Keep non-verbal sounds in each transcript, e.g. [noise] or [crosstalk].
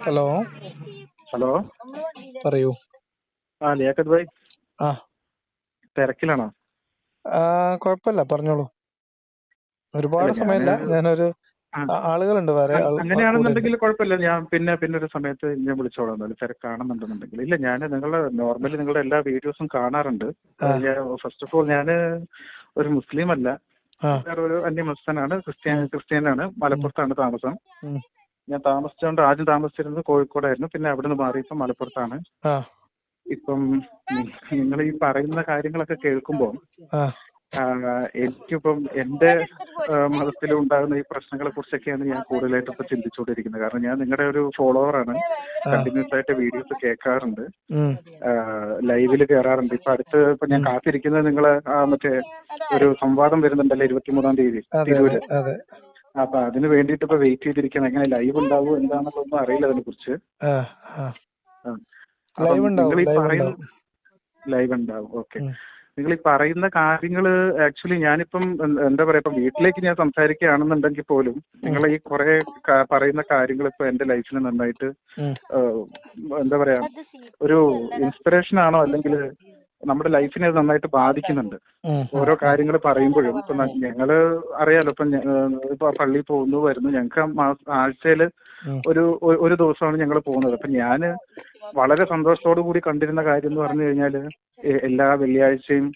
Hello hello പറയൂ. ആ ലിയാഖത്ത് ഭായ്. ആ. തിരക്കിലാണോ? കുഴപ്പമില്ല പറഞ്ഞോളൂ. ഒരുപാട് സമയമില്ല. ഞാൻ ഞാനൊരു ആളുകളുണ്ട് വേറെ അങ്ങനെയാണെന്നുണ്ടെങ്കിൽ കുഴപ്പമില്ല. ഞാൻ പിന്നെ പിന്നെ ഒരു സമയത്ത് ഞാൻ വിളിച്ചോളാം തിരക്കാണെന്നുണ്ടെന്നുണ്ടെങ്കിൽ. ഇല്ല ഞാൻ നിങ്ങളുടെ നോർമലി നിങ്ങളുടെ എല്ലാ വീഡിയോസും കാണാറുണ്ട്. ഫസ്റ്റ് ഓഫ് ഓൾ ഞാൻ ഒരു മുസ്ലിം അല്ല. ഒരു അന്യമതസ്ഥനാണ് ക്രിസ്ത്യാനിയാണ് ക്രിസ്ത്യാനാണ്. മലപ്പുറത്താണ് താമസം. ഞാൻ താമസിച്ചുകൊണ്ട് ആദ്യം താമസിച്ചിരുന്നത് കോഴിക്കോടായിരുന്നു. പിന്നെ അവിടുന്ന് മാറി ഇപ്പം മലപ്പുറത്താണ്. ഇപ്പം നിങ്ങൾ ഈ പറയുന്ന കാര്യങ്ങളൊക്കെ കേൾക്കുമ്പോൾ എനിക്കിപ്പം എന്റെ മതത്തിൽ ഉണ്ടാകുന്ന ഈ പ്രശ്നങ്ങളെ കുറിച്ചൊക്കെയാണ് ഞാൻ കൂടുതലായിട്ട് ഇപ്പൊ ചിന്തിച്ചുകൊണ്ടിരിക്കുന്നത്. കാരണം ഞാൻ നിങ്ങളുടെ ഒരു ഫോളോവർ ആണ് കണ്ടിന്യൂസ് ആയിട്ട് വീഡിയോസ് കേൾക്കാറുണ്ട്. ലൈവിൽ കയറാറുണ്ട് ഇപ്പൊ അടുത്ത് ഇപ്പൊ ഞാൻ കാത്തിരിക്കുന്നത് നിങ്ങളെ മറ്റേ ഒരു സംവാദം വരുന്നുണ്ടല്ലോ ഇരുപത്തിമൂന്നാം തീയതി തിരൂര് അപ്പൊ അതിന് വേണ്ടിട്ട് ഇപ്പൊ വെയിറ്റ് ചെയ്തിരിക്കണം. എങ്ങനെ ലൈവ് ഉണ്ടാവും എന്താണെന്നുള്ളതൊന്നും അറിയില്ല അതിനെ കുറിച്ച്. ലൈവ് ഉണ്ടാവും ഓക്കെ നിങ്ങൾ ഈ പറയുന്ന കാര്യങ്ങൾ ആക്ച്വലി ഞാനിപ്പം എന്ത് എന്താ പറയാ ഇപ്പം വീട്ടിലേക്ക് ഞാൻ സംസാരിക്കുകയാണെന്നുണ്ടെങ്കിൽ പോലും നിങ്ങൾ ഈ കുറെ പറയുന്ന കാര്യങ്ങൾ ഇപ്പൊ എന്റെ ലൈഫിന് നന്നായിട്ട് എന്താ പറയാ ഒരു ഇൻസ്പിറേഷൻ ആണോ അല്ലെങ്കിൽ നമ്മുടെ ലൈഫിനെ അത് നന്നായിട്ട് ബാധിക്കുന്നുണ്ട്. ഓരോ കാര്യങ്ങൾ പറയുമ്പോഴും ഇപ്പൊ ഞങ്ങൾ അറിയാലോ ഇപ്പൊ ഇപ്പൊ പള്ളിയിൽ പോകുന്നു വരുന്നു ഞങ്ങൾക്ക് ആഴ്ചയിൽ ഒരു ഒരു ദിവസമാണ് ഞങ്ങൾ പോകുന്നത്. അപ്പൊ ഞാൻ വളരെ സന്തോഷത്തോടു കൂടി കണ്ടിരുന്ന കാര്യം എന്ന് പറഞ്ഞു കഴിഞ്ഞാൽ എല്ലാ വെള്ളിയാഴ്ചയും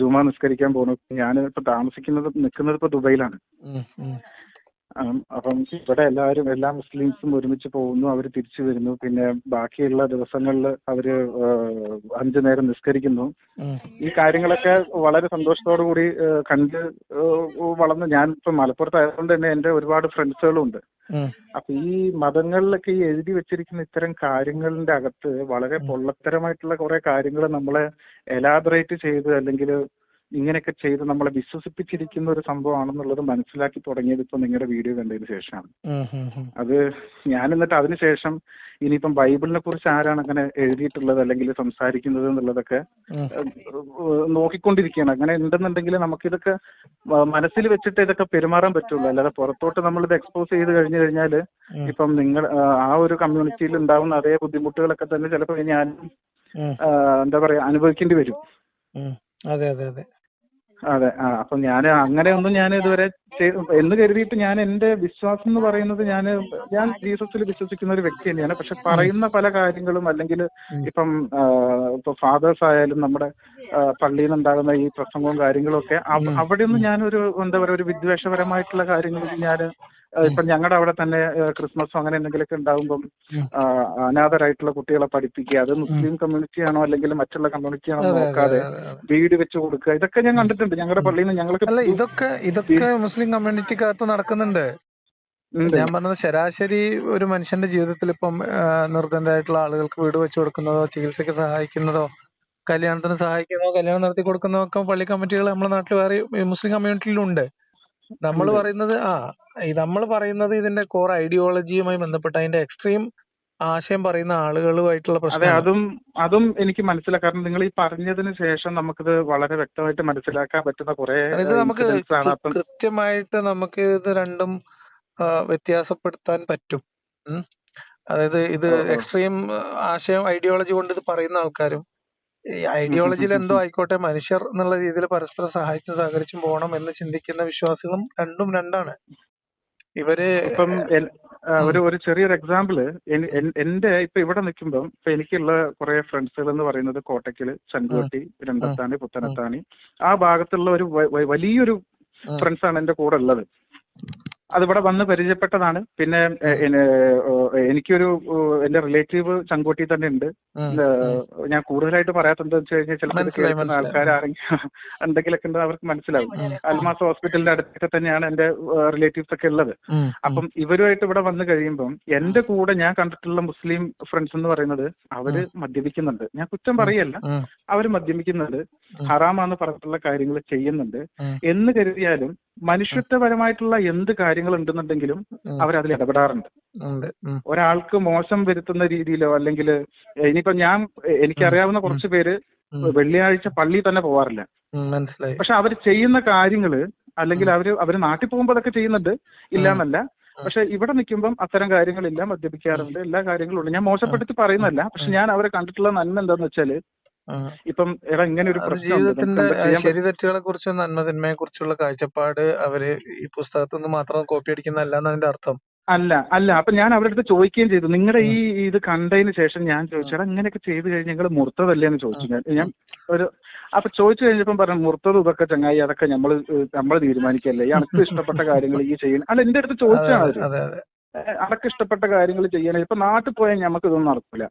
ജുമാ നിസ്കരിക്കാൻ പോകുന്നു. ഞാൻ ഇപ്പൊ താമസിക്കുന്നത് നിൽക്കുന്നത് ഇപ്പൊ ദുബൈയിലാണ്. അപ്പം ഇവിടെ എല്ലാവരും എല്ലാ മുസ്ലിംസും ഒരുമിച്ച് പോകുന്നു അവർ തിരിച്ചു വരുന്നു. പിന്നെ ബാക്കിയുള്ള ദിവസങ്ങളിൽ അവർ അഞ്ചു നേരം നിസ്കരിക്കുന്നു. ഈ കാര്യങ്ങളൊക്കെ വളരെ സന്തോഷത്തോടു കൂടി കണ്ട് വളർന്ന് ഞാൻ ഇപ്പൊ മലപ്പുറത്തായതുകൊണ്ട് തന്നെ എന്റെ ഒരുപാട് ഫ്രണ്ട്സുകളും ഉണ്ട് അപ്പൊ ഈ മതങ്ങളിലൊക്കെ ഈ എഴുതി വെച്ചിരിക്കുന്ന ഇത്തരം കാര്യങ്ങളുടെ അകത്ത് വളരെ പൊള്ളത്തരമായിട്ടുള്ള കുറെ കാര്യങ്ങൾ നമ്മളെ എലാബറേറ്റ് ചെയ്ത് അല്ലെങ്കിൽ ഇങ്ങനെയൊക്കെ ചെയ്ത് നമ്മളെ വിശ്വസിപ്പിച്ചിരിക്കുന്ന ഒരു സംഭവമാണെന്നുള്ളത് മനസ്സിലാക്കി തുടങ്ങിയത് ഇപ്പൊ നിങ്ങളുടെ വീഡിയോ കണ്ടതിന് ശേഷമാണ്. അത് ഞാൻ എന്നിട്ട് അതിനുശേഷം ഇനിയിപ്പം ബൈബിളിനെ കുറിച്ച് ആരാണ് അങ്ങനെ എഴുതിയിട്ടുള്ളത് അല്ലെങ്കിൽ സംസാരിക്കുന്നത് എന്നുള്ളതൊക്കെ നോക്കിക്കൊണ്ടിരിക്കുകയാണ്. അങ്ങനെ ഉണ്ടെന്നുണ്ടെങ്കിൽ നമുക്കിതൊക്കെ ഇതൊക്കെ മനസ്സിൽ വെച്ചിട്ട് ഇതൊക്കെ പെരുമാറാൻ പറ്റുള്ളൂ. അല്ലാതെ പുറത്തോട്ട് നമ്മൾ ഇത് എക്സ്പോസ് ചെയ്ത് കഴിഞ്ഞു കഴിഞ്ഞാൽ ഇപ്പം നിങ്ങൾ ആ ഒരു കമ്മ്യൂണിറ്റിയിൽ ഉണ്ടാവുന്ന അതേ ബുദ്ധിമുട്ടുകളൊക്കെ തന്നെ ചിലപ്പോൾ ഞാൻ എന്താ പറയാ അനുഭവിക്കേണ്ടി വരും. അതെ അതെ അതെ. അതെ ആ അപ്പൊ ഞാൻ അങ്ങനെയൊന്നും ഞാൻ ഇതുവരെ എന്ന് കരുതിയിട്ട് ഞാൻ എന്റെ വിശ്വാസം എന്ന് പറയുന്നത് ഞാൻ ഞാൻ ജീസസിൽ വിശ്വസിക്കുന്ന ഒരു വ്യക്തി തന്നെയാണ്. പക്ഷെ പറയുന്ന പല കാര്യങ്ങളും അല്ലെങ്കിൽ. ഇപ്പം ആ, ഇപ്പൊ ഫാദേഴ്സ് ആയാലും നമ്മുടെ പള്ളിയിൽ നിന്നുണ്ടാകുന്ന ഈ പ്രസംഗവും കാര്യങ്ങളും ഒക്കെ അവിടെ ഒന്നും അവിടെയൊന്നും ഞാനൊരു എന്താ പറയാ ഒരു വിദ്വേഷപരമായിട്ടുള്ള കാര്യങ്ങളൊന്നും ഞാൻ ഇപ്പൊ ഞങ്ങളുടെ അവിടെ തന്നെ ക്രിസ്മസ് അങ്ങനെ എന്തെങ്കിലുമൊക്കെ ഉണ്ടാകുമ്പം ഉം. അനാഥരായിട്ടുള്ള കുട്ടികളെ പഠിപ്പിക്കുക. അത് മുസ്ലിം കമ്മ്യൂണിറ്റി ആണോ അല്ലെങ്കിൽ മറ്റുള്ള കമ്മ്യൂണിറ്റി ആണോ നോക്കാതെ വീട് വെച്ച് കൊടുക്കുക. ഇതൊക്കെ ഞാൻ കണ്ടിട്ടുണ്ട്. ഞങ്ങളുടെ പള്ളിയിൽ നിന്ന് ഞങ്ങൾക്ക് അല്ല ഇതൊക്കെ ഇതൊക്കെ മുസ്ലിം കമ്മ്യൂണിറ്റിക്കകത്ത് നടക്കുന്നുണ്ട്. ഞാൻ പറഞ്ഞത് ശരാശരി ഒരു മനുഷ്യന്റെ ജീവിതത്തിൽ ഇപ്പം നിർദ്ധനരായിട്ടുള്ള ആളുകൾക്ക് വീട് വെച്ചു കൊടുക്കുന്നതോ ചികിത്സയ്ക്ക് സഹായിക്കുന്നതോ കല്യാണത്തിന് സഹായിക്കുന്നതോ കല്യാണം നടത്തി കൊടുക്കുന്നതോ ഒക്കെ പള്ളി കമ്മിറ്റികൾ നമ്മുടെ നാട്ടിൽ വേറെ മുസ്ലിം കമ്മ്യൂണിറ്റിയിലുണ്ട്. നമ്മൾ പറയുന്നത് ആ നമ്മൾ പറയുന്നത് ഇതിന്റെ കോർ ഐഡിയോളജിയുമായി ബന്ധപ്പെട്ട അതിന്റെ എക്സ്ട്രീം ആശയം പറയുന്ന ആളുകളുമായിട്ടുള്ള അതെ പ്രശ്നമാണ്. അതും അതും എനിക്ക് മനസ്സിലാക്കാം കാരണം നിങ്ങൾ ഈ പറഞ്ഞതിന് ശേഷം നമുക്കിത് വളരെ വ്യക്തമായിട്ട് മനസ്സിലാക്കാൻ പറ്റുന്ന കുറെ ഇത് നമുക്ക് കൃത്യമായിട്ട് നമുക്ക് ഇത് രണ്ടും വ്യത്യാസപ്പെടുത്താൻ പറ്റും. അതായത് ഇത്. എക്സ്ട്രീം ആശയം ഐഡിയോളജി കൊണ്ട് ഇത് പറയുന്ന ആൾക്കാരും ഈ ഐഡിയോളജിയിൽ എന്തോ ആയിക്കോട്ടെ മനുഷ്യർ എന്നുള്ള രീതിയിൽ പരസ്പരം സഹായിച്ചും സഹകരിച്ചും പോകണം എന്ന് ചിന്തിക്കുന്ന വിശ്വാസികളും രണ്ടും രണ്ടാണ്. ഇവർ ഇപ്പം ഒരു ഒരു ചെറിയൊരു എക്സാമ്പിൾ എന്റെ ഇപ്പൊ ഇവിടെ നിൽക്കുമ്പോൾ ഇപ്പൊ എനിക്കുള്ള കുറെ ഫ്രണ്ട്സുകൾ എന്ന് പറയുന്നത് കോട്ടയ്ക്കൽ ചങ്കുവട്ടി രണ്ടത്താണി പുത്തനത്താണി. ആ ഭാഗത്തുള്ള ഒരു വലിയൊരു ഫ്രണ്ട്സാണ് ഫ്രണ്ട്സ് ആണ് എന്റെ കൂടെ ഉള്ളത്. അതിവിടെ വന്ന് പരിചയപ്പെട്ടതാണ്. പിന്നെ എനിക്കൊരു എന്റെ റിലേറ്റീവ് ചങ്കോട്ടി തന്നെ ഉണ്ട് ഞാൻ കൂടുതലായിട്ട് പറയാത്തെന്താ വെച്ച് കഴിഞ്ഞാൽ ചിലപ്പോൾ. ആൾക്കാർ ആരെങ്കിലും [laughs] എന്തെങ്കിലുമൊക്കെ ഉണ്ട് അവർക്ക് മനസ്സിലാവും. അൽമാസ ഹോസ്പിറ്റലിന്റെ അടുത്തൊക്കെ തന്നെയാണ് എന്റെ റിലേറ്റീവ്സ് ഒക്കെ ഉള്ളത്. അപ്പം ഇവരുമായിട്ട് ഇവിടെ വന്നു കഴിയുമ്പം എന്റെ കൂടെ ഞാൻ കണ്ടിട്ടുള്ള മുസ്ലിം ഫ്രണ്ട്സ് എന്ന് പറയുന്നത് അവർ മദ്യപിക്കുന്നുണ്ട്. ഞാൻ കുറ്റം പറയല്ല. അവർ മദ്യപിക്കുന്നുണ്ട്. ഹറാമാന്ന് പറഞ്ഞിട്ടുള്ള കാര്യങ്ങൾ ചെയ്യുന്നുണ്ട്. എന്ന് കരുതിയാലും മനുഷ്യത്വപരമായിട്ടുള്ള എന്ത് കാര്യങ്ങൾ ഉണ്ടെന്നുണ്ടെങ്കിലും അവർ അവരതിൽ ഇടപെടാറുണ്ട്. ഒരാൾക്ക് മോശം വരുത്തുന്ന രീതിയിലോ അല്ലെങ്കിൽ ഇനിയിപ്പോ ഞാൻ എനിക്കറിയാവുന്ന കുറച്ച് പേര്. വെള്ളിയാഴ്ച പള്ളിയിൽ തന്നെ പോവാറില്ല. മനസ്സിലായി. പക്ഷെ അവർ ചെയ്യുന്ന കാര്യങ്ങൾ അല്ലെങ്കിൽ അവർ അവർ നാട്ടിൽ പോകുമ്പോൾ അതൊക്കെ ചെയ്യുന്നുണ്ട്. ഇല്ല എന്നല്ല പക്ഷെ ഇവിടെ നിൽക്കുമ്പം അത്തരം കാര്യങ്ങളില്ല മദ്യപിക്കാറുണ്ട് എല്ലാ കാര്യങ്ങളും ഉണ്ട്. ഞാൻ മോശപ്പെടുത്തി പറയുന്നല്ല പക്ഷെ ഞാൻ അവരെ കണ്ടിട്ടുള്ള നന്മ എന്താന്ന് വെച്ചാൽ. ഇപ്പം എടാ ഇങ്ങനെ ഒരു ജീവിതത്തിന്റെ ശരി തെറ്റുകളെ കുറിച്ചും നന്മ തിന്മയെ കുറിച്ചുള്ള കാഴ്ചപ്പാട് അവർ ഈ പുസ്തകത്തിൽ നിന്ന് മാത്രം കോപ്പി അടിക്കുന്നതല്ല എന്നതിന്റെ അർത്ഥം. അല്ല അല്ല. അപ്പൊ ഞാൻ അവരുടെ അടുത്ത് ചോദിക്കുകയും ചെയ്തു. നിങ്ങളുടെ ഈ ഇത് കണ്ടതിന് ശേഷം ഞാൻ ചോദിച്ചടാ ഇങ്ങനെയൊക്കെ ചെയ്ത് കഴിഞ്ഞ് നിങ്ങൾ മുർത്തതല്ലേ എന്ന് ചോദിച്ചു. ഞാൻ ഞാൻ ഒരു അപ്പൊ ചോദിച്ചു കഴിഞ്ഞപ്പം പറഞ്ഞു മുർത്തത് ഇതൊക്കെ ചങ്ങായി അതൊക്കെ നമ്മൾ നമ്മൾ തീരുമാനിക്കല്ലേ? ഈ അനക്ക് ഇഷ്ടപ്പെട്ട കാര്യങ്ങൾ ഈ ചെയ്യുന്ന അല്ല എന്റെ അടുത്ത് അതെ ചോദിച്ചാണ് അവർ അതെ അതെ ഏഹ് അനക്ക് ഇഷ്ടപ്പെട്ട കാര്യങ്ങൾ ചെയ്യണേ ഇപ്പൊ നാട്ടിൽ പോയാൽ നമുക്ക് ഇതൊന്നും നടക്കൂല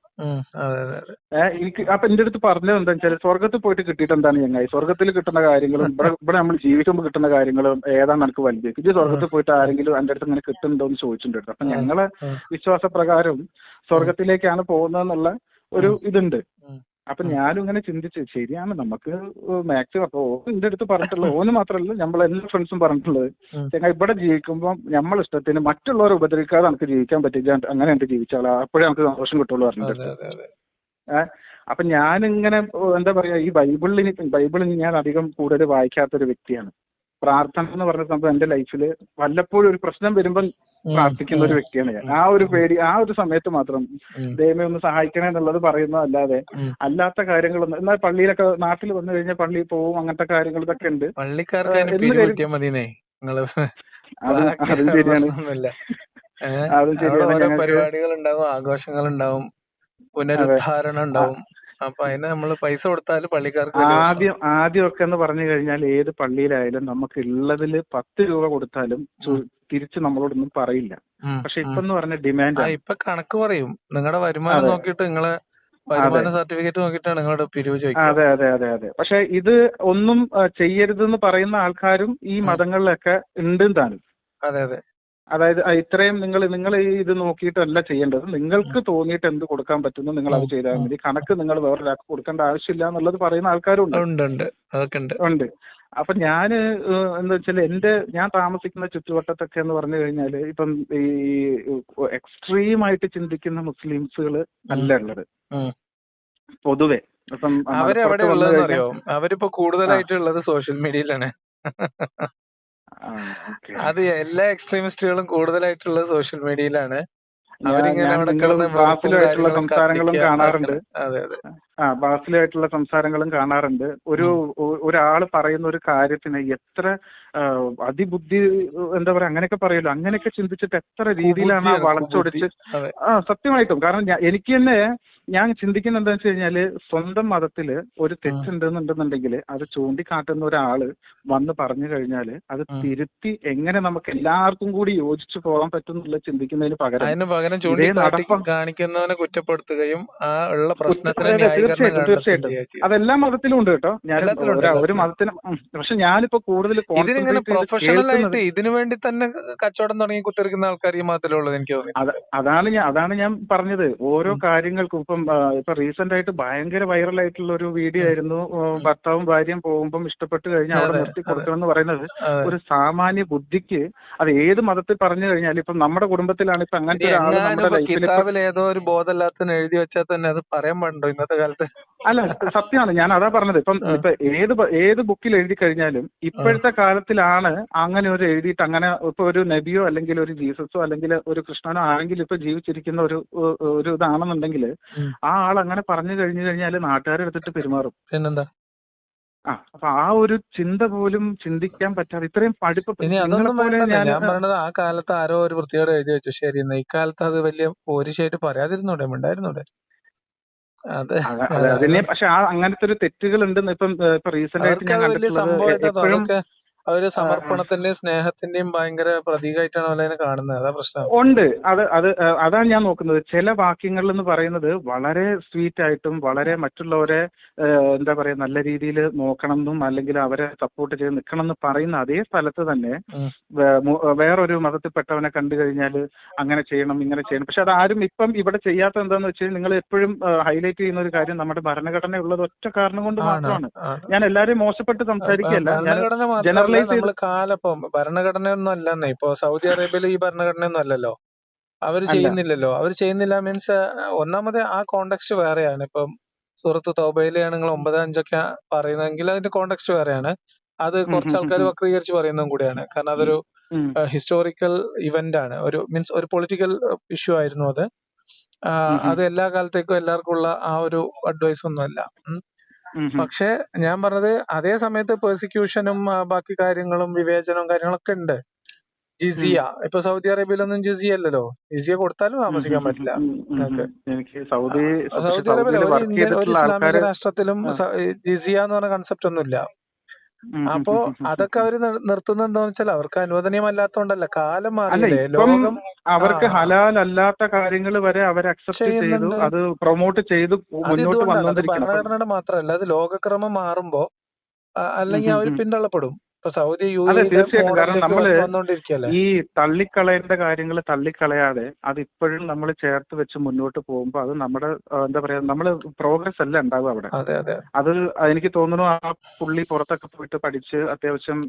ഏഹ് എനിക്ക് അപ്പൊ എന്റെ അടുത്ത് പറഞ്ഞത് എന്താ വെച്ചാൽ സ്വർഗത്തിൽ പോയിട്ട് കിട്ടിയിട്ട് എന്താണ് ചങ്ങായി സ്വർഗത്തിൽ കിട്ടുന്ന കാര്യങ്ങളും ഇവിടെ ഇവിടെ നമ്മൾ ജീവിക്കുമ്പോൾ കിട്ടുന്ന കാര്യങ്ങളും ഏതാണ് എനിക്ക് വലുത്? ഇത് സ്വർഗത്തിൽ പോയിട്ട് ആരെങ്കിലും എന്റെ അടുത്ത് ഇങ്ങനെ കിട്ടുന്നുണ്ടോ എന്ന് ചോദിച്ചിട്ടുണ്ട് അപ്പൊ ഞങ്ങളെ വിശ്വാസ വിശ്വാസപ്രകാരം സ്വർഗത്തിലേക്കാണ് പോകുന്നതെന്നുള്ള ഒരു ഇതുണ്ട്. അപ്പൊ ഞാനും ഇങ്ങനെ ചിന്തിച്ചു ശരിയാണ് നമുക്ക് മാക്സിമം അപ്പൊ എന്റെ അടുത്ത് പറഞ്ഞിട്ടുള്ളത് ഓന് മാത്രമല്ല നമ്മളെ എല്ലാ ഫ്രണ്ട്സും പറഞ്ഞിട്ടുള്ളത്. ചങ്ങായി ഇവിടെ ജീവിക്കുമ്പോൾ നമ്മൾ ഇഷ്ടത്തിന് മറ്റുള്ളവരെ ഉപദ്രവിക്കാതെ നമുക്ക് ജീവിക്കാൻ പറ്റില്ല അങ്ങനെ എനിക്ക് ജീവിച്ചാളാ അപ്പോഴേ നമുക്ക് സന്തോഷം കിട്ടുള്ളൂ പറഞ്ഞിട്ടുണ്ട് പറഞ്ഞിട്ട് അപ്പൊ ഞാനിങ്ങനെ എന്താ പറയാ ഈ ബൈബിളിന് ബൈബിളിന് ഞാൻ അധികം കൂടുതൽ വായിക്കാത്ത ഒരു വ്യക്തിയാണ്. പ്രാർത്ഥന എന്ന് പറഞ്ഞ സംഭവം എന്റെ ലൈഫിൽ വല്ലപ്പോഴും ഒരു പ്രശ്നം വരുമ്പോൾ പ്രാർത്ഥിക്കുന്ന ഒരു വ്യക്തിയാണ് ഞാൻ. ആ ഒരു പേടി ആ ഒരു സമയത്ത് മാത്രം ദൈവമേ ഒന്ന് സഹായിക്കണേ എന്നുള്ളത് പറയുന്നതല്ലാതെ അല്ലാതെ അല്ലാത്ത കാര്യങ്ങളൊന്നും എന്നാൽ പള്ളിയിലൊക്കെ നാട്ടിൽ വന്നു കഴിഞ്ഞാൽ പള്ളി പോവും അങ്ങനത്തെ കാര്യങ്ങൾ ഇതൊക്കെ ഉണ്ട്. അതും [laughs] ശരിയാണ്. [laughs] അതും ശരിയാണ് പരിപാടികൾ ഉണ്ടാവും ആഘോഷങ്ങൾ ഉണ്ടാവും പുനരുദ്ധാരണം ഉണ്ടാവും. അപ്പൊ അതിന് നമ്മൾ പൈസ കൊടുത്താൽ പള്ളിക്കാർക്ക്. ആദ്യം ആദ്യമൊക്കെ എന്ന് പറഞ്ഞു കഴിഞ്ഞാൽ ഏത് പള്ളിയിലായാലും നമുക്ക് ഉള്ളതിൽ പത്ത് രൂപ കൊടുത്താലും തിരിച്ച് നമ്മളോടൊന്നും പറയില്ല. പക്ഷെ. ഇപ്പൊ എന്ന് പറഞ്ഞ ഡിമാൻഡ്. ഇപ്പൊ കണക്ക് പറയും. നിങ്ങളുടെ വരുമാനം. നോക്കിയിട്ട് നിങ്ങളെ വരുമാന സർട്ടിഫിക്കറ്റ് നോക്കിയിട്ടാണ് നിങ്ങളുടെ പിരിവ് ചോദിക്കുക അതെ അതെ അതെ അതെ. പക്ഷെ ഇത് ഒന്നും ചെയ്യരുതെന്ന് പറയുന്ന ആൾക്കാരും ഈ മതങ്ങളിലൊക്കെ ഉണ്ട് താനും അതെ അതെ. അതായത് ഇത്രയും നിങ്ങൾ നിങ്ങൾ ഈ ഇത് നോക്കിയിട്ടല്ല ചെയ്യേണ്ടത്. നിങ്ങൾക്ക് തോന്നിയിട്ട് എന്ത് കൊടുക്കാൻ പറ്റുന്നു നിങ്ങൾ അത് ചെയ്താൽ മതി. കണക്ക് നിങ്ങൾ വേറൊരാൾക്ക് കൊടുക്കേണ്ട ആവശ്യമില്ല എന്നുള്ളത് പറയുന്ന ആൾക്കാരുണ്ട്. ഉണ്ട് അപ്പൊ ഞാൻ എന്താ വെച്ചാൽ എന്റെ ഞാൻ താമസിക്കുന്ന ചുറ്റുവട്ടത്തൊക്കെ എന്ന് പറഞ്ഞു കഴിഞ്ഞാൽ ഇപ്പം ഈ എക്സ്ട്രീം ആയിട്ട് ചിന്തിക്കുന്ന മുസ്ലിംസുകൾ അല്ല ഉള്ളത്. പൊതുവെ. ഇപ്പം അവർ മലപ്പുറത്ത് എവിടെ വന്നു ഉള്ളതെന്ന് കഴിഞ്ഞാൽ- അറിയോ അവരിപ്പോ കൂടുതലായിട്ടുള്ളത് സോഷ്യൽ മീഡിയയിലാണ്. അത് എല്ലാ എക്സ്ട്രീമിസ്റ്റുകളും കൂടുതലായിട്ടുള്ള സോഷ്യൽ മീഡിയയിലാണ്. കാര്യങ്ങളും സംസാരങ്ങളും കാണാറുണ്ട്. ആ ബാസിലായിട്ടുള്ള സംസാരങ്ങളും കാണാറുണ്ട്. ഒരു ഒരാൾ ഒരാൾ പറയുന്ന ഒരു കാര്യത്തിന് എത്ര അതിബുദ്ധി എന്താ പറയാ അങ്ങനെയൊക്കെ പറയുമല്ലോ അങ്ങനെയൊക്കെ ചിന്തിച്ചിട്ട് എത്ര രീതിയിലാണ് വളച്ചൊടിച്ച് ആ സത്യമായിട്ടും. കാരണം എനിക്ക് തന്നെ ഞാൻ ചിന്തിക്കുന്ന എന്താ വെച്ച് കഴിഞ്ഞാൽ സ്വന്തം മതത്തിൽ ഒരു തെറ്റുണ്ടെന്നുണ്ടെന്നുണ്ടെങ്കിൽ അത് ചൂണ്ടിക്കാട്ടുന്ന ഒരാൾ വന്ന് പറഞ്ഞു കഴിഞ്ഞാൽ അത് തിരുത്തി എങ്ങനെ നമുക്ക് എല്ലാവർക്കും കൂടി യോജിച്ചു പോകാൻ പറ്റും എന്നുള്ള ചിന്തിക്കുന്നതിന് പകരം അതിന് പകരം ചൂണ്ടിക്കാട്ടി കാണിക്കുന്നവനെ കുറ്റപ്പെടുത്തുകയും ആ ഉള്ള പ്രശ്നത്തിന് ന്യായീകരണം തീർച്ചയായിട്ടും കണ്ടെത്തുകയും തീർച്ചയായിട്ടും. ചെയ്യുക. അതെല്ലാ മതത്തിലും ഉണ്ട് കേട്ടോ. ഞാൻ എല്ലാത്തിലും ഉണ്ട്, ഒരു- മതത്തിനും ഉം. പക്ഷെ ഞാനിപ്പോ കൂടുതൽ ഇതിനിങ്ങനെ പ്രൊഫഷണൽ ആയിട്ട് ഇതിനു വേണ്ടി തന്നെ കച്ചവടം തുടങ്ങി കുത്തിരിക്കുന്ന ആൾക്കാർ ഈ മതത്തിലുള്ളത് എനിക്ക് തോന്നി അതാണ് ഞാൻ അതാണ് ഞാൻ പറഞ്ഞത്. ഓരോ കാര്യങ്ങൾക്കും ഇപ്പം ആ, ഇപ്പൊ റീസെന്റ് ആയിട്ട് ഭയങ്കര വൈറൽ ആയിട്ടുള്ള ഒരു വീഡിയോ ആയിരുന്നു. ഭർത്താവും ഭാര്യയും പോകുമ്പോൾ ഇഷ്ടപ്പെട്ട് കഴിഞ്ഞാൽ അവിടെ നിർത്തി കൊടുക്കണം എന്ന് പറയുന്നത് ഒരു സാമാന്യ ബുദ്ധിക്ക് അത് ഏത് മതത്തിൽ പറഞ്ഞു കഴിഞ്ഞാൽ ഇപ്പം നമ്മുടെ കുടുംബത്തിലാണ് ഇപ്പൊ അങ്ങനത്തെ ഒരാൾ നമ്മുടെ ഇപ്പൊ ലൈഫിൽ ഏതോ ഒരു ബോധമില്ലാത്തതിന് എഴുതി വെച്ചാൽ തന്നെ അത് പറയാൻ പാടുണ്ടോ ഇന്നത്തെ കാലത്ത്? അല്ല സത്യമാണ്. ഞാൻ അതാ പറഞ്ഞത്. ഇപ്പം. ഇപ്പൊ ഏത് ഏത് ബുക്കിൽ എഴുതി കഴിഞ്ഞാലും ഇപ്പോഴത്തെ കാലത്തിലാണ് അങ്ങനെ ഒരു എഴുതിയിട്ട് അങ്ങനെ ഇപ്പൊ ഒരു നബിയോ അല്ലെങ്കിൽ ഒരു ജീസസോ അല്ലെങ്കിൽ ഒരു കൃഷ്ണനോ ആരെങ്കിലും ഇപ്പൊ ജീവിച്ചിരിക്കുന്ന ഒരു ഒരു ഇതാണെന്നുണ്ടെങ്കിൽ. ആ ആൾ അങ്ങനെ പറഞ്ഞു കഴിഞ്ഞു കഴിഞ്ഞാൽ നാട്ടുകാരെടുത്തിട്ട് പെരുമാറും. പിന്നെന്താ? ആ അപ്പൊ ആ ഒരു ചിന്ത പോലും ചിന്തിക്കാൻ പറ്റാതെ ഇത്രയും പഠിപ്പ് ഞാൻ പറയണത് ആ കാലത്ത് ആരോ ഒരു വൃത്തിയോടെ എഴുതി വെച്ചു. ശരി എന്നാ ഇക്കാലത്ത് അത് വലിയ പോരിശായിട്ട് പറയാതിരുന്നൂടെ? ഉണ്ടായിരുന്നൂടെ അത് അത- അതെ. അതിനെ പക്ഷെ ആ അങ്ങനത്തെ ഒരു തെറ്റുകൾ ഉണ്ടെന്ന് ഇപ്പം ഇപ്പൊ റീസെന്റ് ആയിട്ട് ഞാൻ കണ്ടിട്ടുള്ളത് എപ്പോഴും കണ്ടിട്ടുള്ളത് അവർ സമർപ്പണത്തിന്റെയും സ്നേഹത്തിന്റെയും ഭയങ്കര പ്രതീകമായിട്ടാണ് അവരതിനെ കാണുന്നത്. അതാ പ്രശ്നം. ഉണ്ട്. അത് അത് അതാണ് ഞാൻ നോക്കുന്നത്. ചില വാക്യങ്ങൾ എന്ന് പറയുന്നത് വളരെ സ്വീറ്റ് ആയിട്ടും വളരെ മറ്റുള്ളവരെ എന്താ പറയാ നല്ല രീതിയിൽ നോക്കണം എന്നും അല്ലെങ്കിൽ അവരെ സപ്പോർട്ട് ചെയ്ത് നിൽക്കണം എന്ന് പറയുന്ന അതേ സ്ഥലത്ത് തന്നെ വേറൊരു മതത്തിൽപ്പെട്ടവനെ കണ്ടു കഴിഞ്ഞാൽ അങ്ങനെ ചെയ്യണം ഇങ്ങനെ ചെയ്യണം. പക്ഷെ ആരും ഇപ്പം ഇവിടെ ചെയ്യാത്ത എന്താന്ന് വെച്ചാൽ നിങ്ങൾ എപ്പോഴും ഹൈലൈറ്റ് ചെയ്യുന്ന ഒരു കാര്യം നമ്മുടെ ഭരണഘടന ഉള്ളത് ഒറ്റ കാരണം കൊണ്ട് മാത്രമാണ്. ഞാൻ എല്ലാരെയും മോശപ്പെട്ട് സംസാരിക്കുകയല്ല. ഞാൻ ചെയ്ത് നമ്മൾ കാലം ഇപ്പൊ ഭരണഘടനയൊന്നും അല്ലെന്നേ. ഇപ്പൊ സൗദി അറേബ്യയിൽ ഈ ഭരണഘടനയൊന്നും അല്ലല്ലോ. അവർ ചെയ്യുന്നില്ലല്ലോ. അവർ ചെയ്യുന്നില്ല മീൻസ് ഒന്നാമത് ആ കോണ്ടെക്സ്റ്റ് വേറെയാണ്. ഇപ്പം സുഹൃത്ത് തോബയിലെയാണ് നിങ്ങൾ ഒമ്പത് അഞ്ചൊക്കെ പറയുന്നതെങ്കിൽ അതിന്റെ കോണ്ടെക്സ്റ്റ് വേറെയാണ്. അത് കുറച്ച് ആൾക്കാര് ആൾക്കാർ വക്രീകരിച്ച് പറയുന്നതും കൂടിയാണ്. കാരണം അതൊരു ഹിസ്റ്റോറിക്കൽ ഇവന്റ് ആണ് ഒരു മീൻസ് ഒരു പൊളിറ്റിക്കൽ ഇഷ്യൂ ആയിരുന്നു അത്. അത് എല്ലാ കാലത്തേക്കും എല്ലാവർക്കും ഉള്ള ആ ഒരു അഡ്വൈസ് ഒന്നുമല്ല ഉം. പക്ഷെ ഞാൻ പറഞ്ഞത് അതേ സമയത്ത് പെർസിക്യൂഷനും ബാക്കി കാര്യങ്ങളും വിവേചനവും കാര്യങ്ങളൊക്കെ ഉണ്ട്. ജിസിയ. ഇപ്പൊ സൗദി അറേബ്യയിലൊന്നും ജിസിയ അല്ലല്ലോ. ജിസിയ കൊടുത്താലും താമസിക്കാൻ പറ്റില്ല. നിങ്ങൾക്ക്. സൗദി അറേബ്യയിൽ ഒരു ഇസ്ലാമിക രാഷ്ട്രത്തിലും ജിസിയ എന്ന് പറഞ്ഞ കൺസെപ്റ്റ് ഒന്നുമില്ല. അപ്പോ. അതൊക്കെ അവർ നിർ- നിർത്തുന്നത് എന്താണെന്ന് വെച്ചാൽ അവർക്ക് അനുവദനീയമല്ലാത്തോണ്ടല്ല കാലം മാറിയില്ലേ ലോകം അവർക്ക്. ഹലാൽ അല്ലാത്ത കാര്യങ്ങൾ വരെ അവർ അക്സെപ്റ്റ് ചെയ്തു. അത് പ്രൊമോട്ട് ചെയ്ത് മുന്നോട്ട് ഭരണഘടനയുടെ മാത്രമല്ല അത് ലോകക്രമം മാറുമ്പോ അല്ലെങ്കിൽ അവർ. പിന്തള്ളപ്പെടും ഇപ്പൊ സൗദി യു തീർച്ചയായിട്ടും. കാരണം നമ്മൾ ഈ തള്ളിക്കളയേണ്ട കാര്യങ്ങൾ തള്ളിക്കളയാതെ അത് ഇപ്പോഴും നമ്മൾ ചേർത്ത് വെച്ച് മുന്നോട്ട് പോകുമ്പോൾ അത് നമ്മുടെ എന്താ പറയാ നമ്മൾ പ്രോഗ്രസ് അല്ല ഉണ്ടാവുക അവിടെ. അതെ എനിക്ക് തോന്നുന്നു ആ പുള്ളി പുറത്തൊക്കെ പോയിട്ട് പഠിച്ച് അത്യാവശ്യം.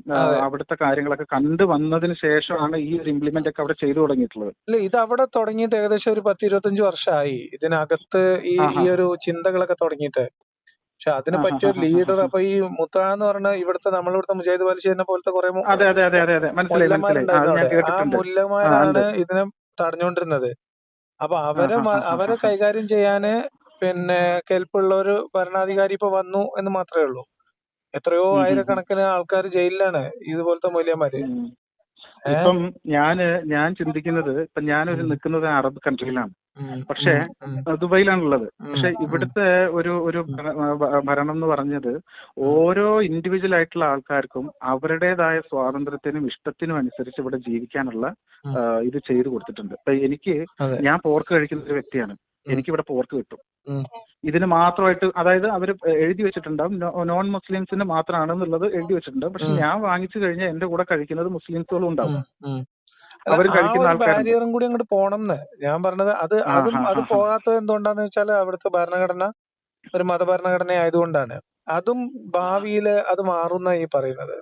അവിടുത്തെ കാര്യങ്ങളൊക്കെ കണ്ടു വന്നതിന് ശേഷമാണ് ഈ ഒരു ഇംപ്ലിമെന്റ് ഒക്കെ അവിടെ ചെയ്തു തുടങ്ങിയിട്ടുള്ളത്. ഇല്ല ഇത് അവിടെ തുടങ്ങിയിട്ട് ഏകദേശം ഒരു പത്ത് ഇരുപത്തഞ്ച് വർഷമായി. ഇതിനകത്ത് ഈ ഈ ഒരു ചിന്തകളൊക്കെ തുടങ്ങിയിട്ട്. പക്ഷെ അതിന് പറ്റിയ ഒരു ലീഡർ. അപ്പൊ ഈ മുത്ത എന്ന് പറഞ്ഞ ഇവിടുത്തെ നമ്മളിവിടുത്തെ മുജാഹിദ് ബാലിശ്ശേരിനെ പോലത്തെ കുറെ ആ, മുല്ലമാരുണ്ടായിരുന്നു മുല്ലമാരാണ് ഇതിനെ തടഞ്ഞുകൊണ്ടിരുന്നത്. അപ്പൊ അവരെ അവരെ കൈകാര്യം ചെയ്യാന് പിന്നെ കെൽപ്പുള്ള ഒരു ഭരണാധികാരി ഇപ്പൊ വന്നു എന്ന് മാത്രമേ ഉള്ളൂ. എത്രയോ. ആയിരക്കണക്കിന് ആൾക്കാർ ജയിലിലാണ് ഇതുപോലത്തെ മൂല്യന്മാര്? ഇപ്പം ഞാൻ ഞാൻ ചിന്തിക്കുന്നത് ഇപ്പൊ ഞാനൊരു. നിൽക്കുന്നത് അറബ് കൺട്രിയിലാണ് പക്ഷേ ദുബൈയിലാണുള്ളത്. പക്ഷെ ഇവിടുത്തെ ഒരു ഒരു ഭരണം എന്ന് പറഞ്ഞത് ഓരോ ഇൻഡിവിജ്വൽ ആയിട്ടുള്ള ആൾക്കാർക്കും അവരുടേതായ സ്വാതന്ത്ര്യത്തിനും ഇഷ്ടത്തിനും അനുസരിച്ച് ഇവിടെ ജീവിക്കാനുള്ള. ഇത് ചെയ്തു കൊടുത്തിട്ടുണ്ട്. ഇപ്പൊ എനിക്ക് ഞാൻ പോർക്ക് കഴിക്കുന്ന ഒരു വ്യക്തിയാണ്. എനിക്ക് ഇവിടെ പോർക്ക് കിട്ടും. ഇതിന് മാത്രമായിട്ട് അതായത് അവർ എഴുതി വെച്ചിട്ടുണ്ടാവും. നോൺ മുസ്ലിംസിന് മാത്രമാണെന്നുള്ളത് എഴുതി വെച്ചിട്ടുണ്ടാവും പക്ഷെ ഞാൻ വാങ്ങിച്ചു കഴിഞ്ഞാൽ എന്റെ കൂടെ കഴിക്കുന്നത് മുസ്ലിംസുകളും ഉണ്ടാവും. അവർ കഴിക്കുന്ന. ബാരിയറും കൂടി അങ്ങോട്ട് പോണം ഞാൻ പറഞ്ഞത് അത് അതും അത്. പോകാത്തത് എന്തുകൊണ്ടാന്ന് വെച്ചാൽ അവിടുത്തെ ഭരണഘടന ഒരു മതഭരണഘടന ആയതുകൊണ്ടാണ്. അതും ഭാവിയിൽ അത് മാറുന്ന ഈ പറയുന്നത്.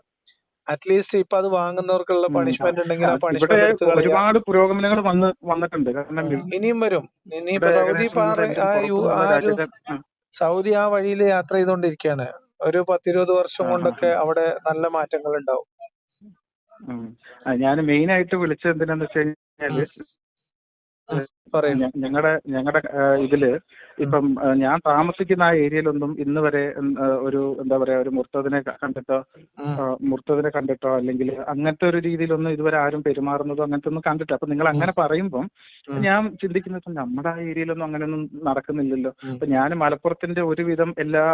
അറ്റ്ലീസ്റ്റ് ഇപ്പൊ അത് വാങ്ങുന്നവർക്കുള്ള പണിഷ്മെന്റ് ഉണ്ടെങ്കിൽ ആ പണിഷ്മെന്റ് ഒരുപാട് പുരോഗമനങ്ങൾ വന്ന് വന്നിട്ടുണ്ട്. കാരണം ഇനിയും വരും. ഇനിയിപ്പോ സൗദി സൗദി ആ വഴിയിൽ യാത്ര ചെയ്തുകൊണ്ടിരിക്കുകയാണ് ഒരു പത്തിരുപത് വർഷം കൊണ്ടൊക്കെ അവിടെ നല്ല മാറ്റങ്ങൾ ഉണ്ടാവും ഞാൻ മെയിൻ ആയിട്ട് വിളിച്ചത് എന്തിനാന്ന് വെച്ച് ഞങ്ങളുടെ ഞങ്ങളുടെ ഇതിൽ ഇപ്പം ഞാൻ താമസിക്കുന്ന ആ ഏരിയയിലൊന്നും ഇന്ന് വരെ ഒരു എന്താ പറയാ ഒരു മുർത്തതിനെ കണ്ടിട്ടോ മുർത്തതിനെ കണ്ടിട്ടോ അല്ലെങ്കിൽ അങ്ങനത്തെ ഒരു രീതിയിലൊന്നും ഇതുവരെ ആരും പെരുമാറുന്നതോ അങ്ങനത്തെ ഒന്നും കണ്ടിട്ടില്ല. അപ്പൊ നിങ്ങൾ അങ്ങനെ പറയുമ്പം ഞാൻ ചിന്തിക്കുന്നത് നമ്മുടെ ആ ഏരിയയിലൊന്നും അങ്ങനെയൊന്നും നടക്കുന്നില്ലല്ലോ. അപ്പൊ ഞാൻ മലപ്പുറത്തിന്റെ ഒരുവിധം എല്ലാ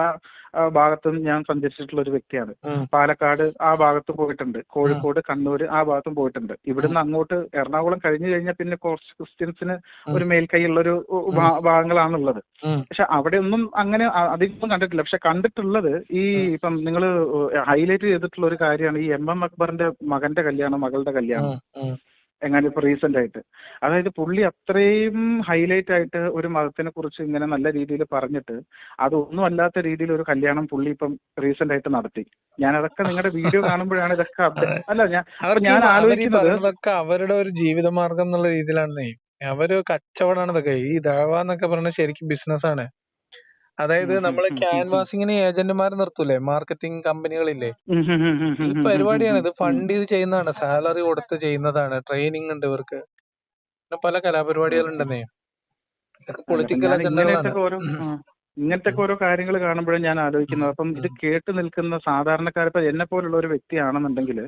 ഭാഗത്തും ഞാൻ സഞ്ചരിച്ചിട്ടുള്ള ഒരു വ്യക്തിയാണ്. പാലക്കാട് ആ ഭാഗത്ത് പോയിട്ടുണ്ട്. കോഴിക്കോട് കണ്ണൂർ ആ ഭാഗത്തും പോയിട്ടുണ്ട്. ഇവിടുന്ന് അങ്ങോട്ട് എറണാകുളം കഴിഞ്ഞു കഴിഞ്ഞാൽ പിന്നെ കുറച്ച് ക്രിസ്ത്യൻസിന് ഒരു മേൽക്കൈയുള്ള ഒരു ഭാഗങ്ങളാണുള്ളത്. പക്ഷെ അവിടെ ഒന്നും അങ്ങനെ അധികം കണ്ടിട്ടില്ല. പക്ഷെ കണ്ടിട്ടുള്ളത് ഈ ഇപ്പം നിങ്ങൾ ഹൈലൈറ്റ് ചെയ്തിട്ടുള്ള ഒരു കാര്യമാണ് ഈ എം എം അക്ബറിന്റെ മകന്റെ കല്യാണം മകളുടെ കല്യാണം. എങ്ങനെ ഇപ്പൊ റീസെന്റ് ആയിട്ട്. അതായത് പുള്ളി അത്രയും ഹൈലൈറ്റ് ആയിട്ട് ഒരു മതത്തിനെ കുറിച്ച് ഇങ്ങനെ നല്ല രീതിയിൽ പറഞ്ഞിട്ട് അതൊന്നും അല്ലാത്ത രീതിയിൽ ഒരു കല്യാണം പുള്ളി ഇപ്പം റീസെന്റ് ആയിട്ട് നടത്തി. [laughs] ഞാൻ അതൊക്കെ നിങ്ങളുടെ വീഡിയോ കാണുമ്പോഴാണ് ഇതൊക്കെ അല്ല ഞാൻ ഞാൻ ആലോചിക്കുന്നത് അവരുടെ ഒരു ജീവിതമാർഗം എന്നുള്ള രീതിയിലാണെന്നേ. അവർ കച്ചവടമാണ് ഇതൊക്കെ ഈ ദാവ എന്നൊക്കെ പറഞ്ഞാൽ ശരിക്കും ബിസിനസ്സാണ്. അതായത് നമ്മൾ ക്യാൻവാസിങ്ങിന് ഏജന്റുമാരെ നിർത്തൂലേ? മാർക്കറ്റിംഗ് കമ്പനികളില്ലേ? ഈ പരിപാടിയാണ്. ഇത് ഫണ്ട് ചെയ്ത് ചെയ്യുന്നതാണ്. സാലറി കൊടുത്ത് ചെയ്യുന്നതാണ്. ട്രെയിനിങ് ഉണ്ട് ഇവർക്ക്. പിന്നെ പല കലാപരിപാടികളുണ്ടെന്നേ. ഇതൊക്കെ പൊളിറ്റിക്കൽ അജണ്ടകളാണ്. ഇങ്ങനത്തെ ഓരോ കാര്യങ്ങൾ കാണുമ്പോഴും ഞാൻ ആലോചിക്കുന്നത്. അപ്പം ഇത് കേട്ട് നിൽക്കുന്ന സാധാരണക്കാർ ഇപ്പൊ എന്നെ പോലുള്ള ഒരു വ്യക്തിയാണെന്നുണ്ടെങ്കിൽ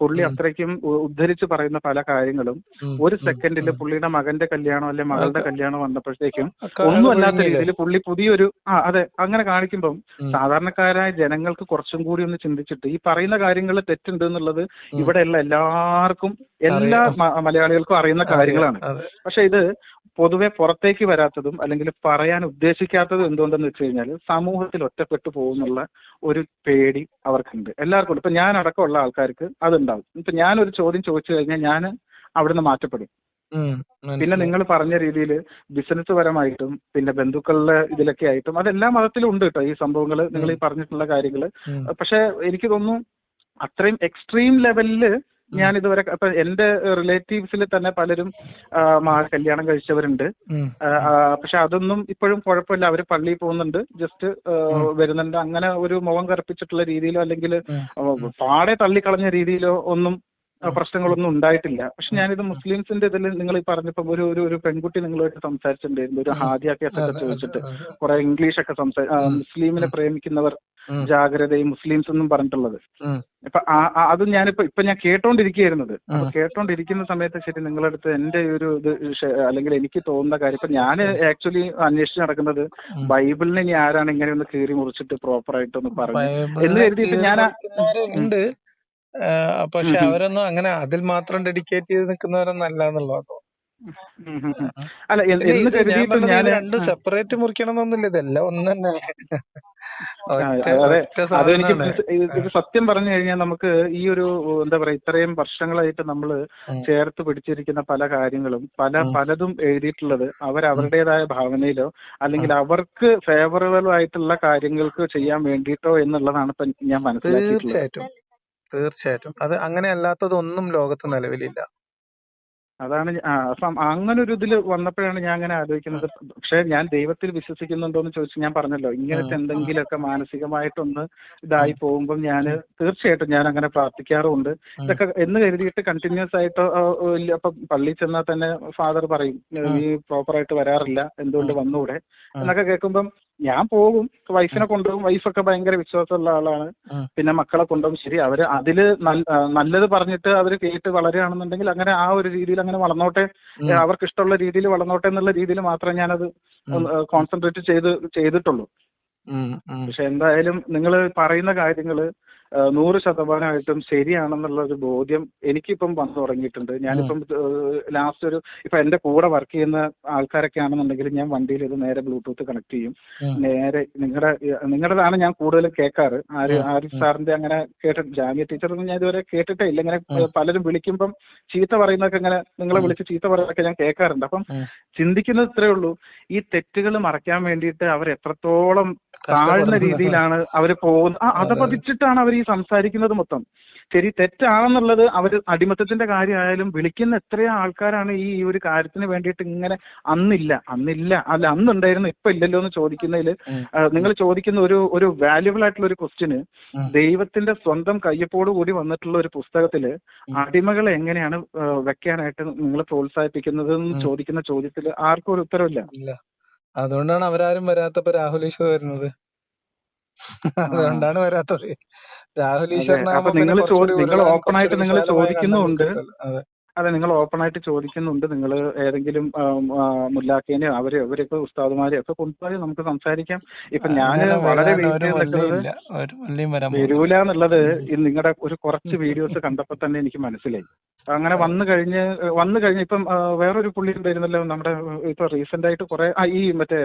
പുള്ളി. അത്രയ്ക്കും ഉദ്ധരിച്ച് പറയുന്ന പല കാര്യങ്ങളും ഒരു സെക്കൻഡിൽ പുള്ളിയുടെ മകന്റെ കല്യാണം അല്ലെ മകളുടെ കല്യാണോ വന്നപ്പോഴത്തേക്കും ഒക്കെ ഒന്നും അല്ലാത്ത രീതിയിൽ പുള്ളി പുതിയൊരു ആ അതെ അങ്ങനെ കാണിക്കുമ്പം. സാധാരണക്കാരായ ജനങ്ങൾക്ക് കുറച്ചും കൂടി ഒന്ന് ചിന്തിച്ചിട്ട് ഈ പറയുന്ന കാര്യങ്ങൾ തെറ്റുണ്ട് എന്നുള്ളത്. ഇവിടെയുള്ള എല്ലാവർക്കും എല്ലാ മലയാളികൾക്കും അറിയുന്ന കാര്യങ്ങളാണ്. പക്ഷെ ഇത് പൊതുവെ പുറത്തേക്ക് വരാത്തതും അല്ലെങ്കിൽ പറയാൻ ഉദ്ദേശിക്കാത്തതും എന്തുകൊണ്ടെന്ന് വെച്ച് കഴിഞ്ഞാൽ സമൂഹത്തിൽ ഒറ്റപ്പെട്ടു പോകുന്നുള്ള ഒരു പേടി അവർക്കുണ്ട്. എല്ലാവർക്കും ഉണ്ട്. ഇപ്പൊ ഞാൻ അടക്കമുള്ള ആൾക്കാർക്ക് അതുണ്ടാവും. ഇപ്പൊ ഞാൻ ഒരു ചോദ്യം ചോദിച്ചു കഴിഞ്ഞാൽ ഞാൻ അവിടുന്ന് മാറ്റപ്പെടും. പിന്നെ നിങ്ങൾ പറഞ്ഞ രീതിയിൽ ബിസിനസ് പരമായിട്ടും പിന്നെ ബന്ധുക്കളുടെ ഇതിലൊക്കെ ആയിട്ടും അതെല്ലാ മതത്തിലും ഉണ്ട് കേട്ടോ ഈ സംഭവങ്ങൾ നിങ്ങൾ ഈ പറഞ്ഞിട്ടുള്ള കാര്യങ്ങൾ. പക്ഷെ എനിക്ക് തോന്നുന്നു അത്രയും എക്സ്ട്രീം ലെവലിൽ ഞാൻ ഇതുവരെ അപ്പൊ എന്റെ റിലേറ്റീവ്സിൽ തന്നെ പലരും കല്യാണം കഴിച്ചവരുണ്ട്. പക്ഷെ അതൊന്നും ഇപ്പോഴും കുഴപ്പമില്ല. അവർ പള്ളിയിൽ പോകുന്നുണ്ട്. ജസ്റ്റ് വരുന്നുണ്ട്. അങ്ങനെ ഒരു മുഖം കറുപ്പിച്ചിട്ടുള്ള രീതിയിലോ അല്ലെങ്കിൽ. പാടെ തള്ളിക്കളഞ്ഞ രീതിയിലോ ഒന്നും പ്രശ്നങ്ങളൊന്നും ഉണ്ടായിട്ടില്ല പക്ഷെ ഞാനിത് മുസ്ലിംസിന്റെ ഇതിൽ നിങ്ങൾ ഈ പറഞ്ഞപ്പോ ഒരു ഒരു ഒരു പെൺകുട്ടി നിങ്ങളുമായിട്ട് സംസാരിച്ചിട്ടുണ്ടായിരുന്നു ഒരു. ഹാദിയ കേസൊക്കെ ചോദിച്ചിട്ട്. കുറെ ഇംഗ്ലീഷ് ഒക്കെ സംസാ മുസ്ലിമിനെ പ്രേമിക്കുന്നവർ. ജാഗ്രതയും മുസ്ലിംസ് എന്നും പറഞ്ഞിട്ടുള്ളത്. ഇപ്പൊ അത് ഞാനിപ്പോ ഇപ്പൊ ഞാൻ ഉം. കേട്ടോണ്ടിരിക്കുന്ന സമയത്ത് ശരി നിങ്ങളടുത്ത് എന്റെ ഒരു ഇത് അല്ലെങ്കിൽ എനിക്ക് തോന്നുന്ന കാര്യം ഇപ്പൊ ഞാൻ ആക്ച്വലി അന്വേഷിച്ച് നടക്കുന്നത്. ബൈബിളിനെ ഇനി ആരാണ് ഇങ്ങനെ ഒന്ന് കീറി മുറിച്ചിട്ട് പ്രോപ്പർ ആയിട്ടൊന്ന് പറഞ്ഞു എന്ന് കരുതിയിട്ട് ഞാൻ പക്ഷെ. അവരൊന്നും അങ്ങനെ അതിൽ മാത്രം ഡെഡിക്കേറ്റ് ചെയ്ത് നിൽക്കുന്നവരൊന്നും അല്ല എന്നുള്ളതാണ്. അല്ല എന്ന് ഞാൻ കരുതിയിട്ട് ഞാൻ ഇത് രണ്ടും സെപ്പറേറ്റ് മുറിക്കണം എന്നൊന്നുമില്ല ഇതെല്ലാം ഒന്ന് തന്നെ അതെനിക്ക് ഇത് സത്യം പറഞ്ഞു കഴിഞ്ഞാൽ നമുക്ക് ഈ ഒരു എന്താ പറയാ ഇത്രയും വർഷങ്ങളായിട്ട് നമ്മൾ. ചേർത്ത് പിടിച്ചിരിക്കുന്ന പല കാര്യങ്ങളും പല പലതും എഴുതിയിട്ടുള്ളത് അവർ അവരുടേതായ ഭാവനയിലോ അല്ലെങ്കിൽ അവർക്ക് ഫേവറബിൾ ആയിട്ടുള്ള കാര്യങ്ങൾക്ക് ചെയ്യാൻ വേണ്ടിയിട്ടോ എന്നുള്ളതാണ് ഇപ്പൊ ഞാൻ മനസ്സിലാക്കിയിട്ടുള്ളത്. തീർച്ചയായിട്ടും. അത് അങ്ങനെ അല്ലാത്തതൊന്നും ലോകത്ത് നിലവിലില്ല. അതാണ് അങ്ങനെ ഒരു ഇതിൽ വന്നപ്പോഴാണ് ഞാൻ അങ്ങനെ ആലോചിക്കുന്നത്. പക്ഷെ ഞാൻ ദൈവത്തിൽ വിശ്വസിക്കുന്നുണ്ടോ എന്ന് ചോദിച്ചു ഞാൻ പറഞ്ഞല്ലോ. ഇങ്ങനത്തെ. എന്തെങ്കിലുമൊക്കെ മാനസികമായിട്ടൊന്ന് ഇതായി പോകുമ്പോൾ ഞാൻ തീർച്ചയായിട്ടും ഞാൻ അങ്ങനെ പ്രാർത്ഥിക്കാറുമുണ്ട് ഇതൊക്കെ എന്ന് കരുതിയിട്ട് കണ്ടിന്യൂസ് ആയിട്ട് അപ്പൊ പള്ളിയിൽ ചെന്നാൽ തന്നെ ഫാദർ പറയും നീ പ്രോപ്പർ ആയിട്ട് വരാറില്ല. എന്തുകൊണ്ട് വന്നൂടെ. എന്നൊക്കെ കേൾക്കുമ്പം ഞാൻ പോകും. വൈഫിനെ കൊണ്ടുപോകും. വൈഫൊക്കെ ഭയങ്കര വിശ്വാസമുള്ള ആളാണ്. പിന്നെ മക്കളെ കൊണ്ടുപോകും. ശരി അവർ അതിൽ നല്ലത് പറഞ്ഞിട്ട് അവർ കേട്ട് വളരുകയാണെന്നുണ്ടെങ്കിൽ അങ്ങനെ ആ ഒരു രീതിയിൽ അങ്ങനെ വളർന്നോട്ടെ. അവർക്ക് ഇഷ്ടമുള്ള രീതിയിൽ വളർന്നോട്ടെ എന്നുള്ള രീതിയിൽ മാത്രമേ ഞാനത് കോൺസെൻട്രേറ്റ് ചെയ്ത് ചെയ്തിട്ടുള്ളൂ. പക്ഷെ എന്തായാലും നിങ്ങൾ പറയുന്ന കാര്യങ്ങൾ നൂറ് ശതമാനമായിട്ടും ശരിയാണെന്നുള്ള ഒരു ബോധ്യം എനിക്കിപ്പം വന്നു തുടങ്ങിയിട്ടുണ്ട്. ഞാനിപ്പം ലാസ്റ്റ് ഒരു ഇപ്പൊ എന്റെ കൂടെ വർക്ക് ചെയ്യുന്ന ആൾക്കാരൊക്കെ ആണെന്നുണ്ടെങ്കിൽ ഞാൻ വണ്ടിയിൽ ഇത് നേരെ ബ്ലൂടൂത്ത് കണക്ട് ചെയ്യും. നേരെ നിങ്ങളുടെ നിങ്ങളുടേതാണ് ഞാൻ കൂടുതലും കേൾക്കാറ് ആര്. ആരിഫ് സാറിന്റെ അങ്ങനെ കേട്ട ജാമ്യ ടീച്ചറൊന്നും ഞാൻ ഇതുവരെ കേട്ടിട്ടേ ഇല്ല. ഇങ്ങനെ പലരും വിളിക്കുമ്പം ചീത്ത പറയുന്നതൊക്കെ ഇങ്ങനെ നിങ്ങളെ. വിളിച്ച് ചീത്ത പറയുന്നതൊക്കെ ഞാൻ കേൾക്കാറുണ്ട് അപ്പം ചിന്തിക്കുന്നത് ഇത്രേ ഉള്ളൂ. ഈ തെറ്റുകൾ മറയ്ക്കാൻ വേണ്ടിയിട്ട് അവർ എത്രത്തോളം താഴ്ന്ന രീതിയിലാണ് അവർ പോകുന്നത്. ആ അതെ. അതപതിച്ചിട്ടാണ് അവർ ഈ സംസാരിക്കുന്നത് മൊത്തം. ശരി തെറ്റാണെന്നുള്ളത് അവർ അടിമത്തത്തിന്റെ കാര്യമായാലും വിളിക്കുന്ന എത്രയോ ആൾക്കാരാണ് ഈ ഒരു കാര്യത്തിന് വേണ്ടിയിട്ട് ഇങ്ങനെ അന്നില്ല അന്നില്ല അല്ല അന്നുണ്ടായിരുന്നു ഇപ്പൊ ഇല്ലല്ലോ എന്ന് ചോദിക്കുന്നതിൽ നിങ്ങൾ ചോദിക്കുന്ന ഒരു ഒരു വാല്യുബിൾ ആയിട്ടുള്ള ഒരു ക്വസ്റ്റിന് ദൈവത്തിന്റെ സ്വന്തം കയ്യപ്പോട് കൂടി വന്നിട്ടുള്ള ഒരു പുസ്തകത്തിൽ. അടിമകളെ എങ്ങനെയാണ് വെക്കാനായിട്ട് നിങ്ങൾ പ്രോത്സാഹിപ്പിക്കുന്നത് എന്ന് ചോദിക്കുന്ന ചോദ്യത്തിൽ ആർക്കും ഒരു ഉത്തരവില്ല. അതുകൊണ്ടാണ് അവരാരും വരാത്തപ്പോ രാഹുൽ ഈശ്വർ വരുന്നത്. അതുകൊണ്ടാണ് വരാത്തത്. രാഹുൽ നിങ്ങൾ നിങ്ങൾ ഓപ്പൺ ആയിട്ട് നിങ്ങൾ കിട്ടുമല്ലോ. അതെ. അതെ നിങ്ങൾ ഓപ്പൺ ആയിട്ട് ചോദിക്കുന്നുണ്ട്. നിങ്ങൾ ഏതെങ്കിലും മുല്ലാക്കേനെയോ അവരെ അവരൊക്കെ ഉസ്താദുമാരെയോ ഒക്കെ കൊണ്ടുപോയി നമുക്ക് സംസാരിക്കാം. ഇപ്പൊ ഞാൻ വളരെ വരൂല എന്നുള്ളത് നിങ്ങളുടെ ഒരു കുറച്ച് വീഡിയോസ് കണ്ടപ്പോ തന്നെ എനിക്ക് മനസ്സിലായി. അങ്ങനെ വന്നു കഴിഞ്ഞ് വന്നു കഴിഞ്ഞ് ഇപ്പം വേറൊരു പുള്ളി ഉണ്ടായിരുന്നല്ലോ നമ്മുടെ ഇപ്പൊ റീസെന്റ് ആയിട്ട് കുറെ ഈ മറ്റേ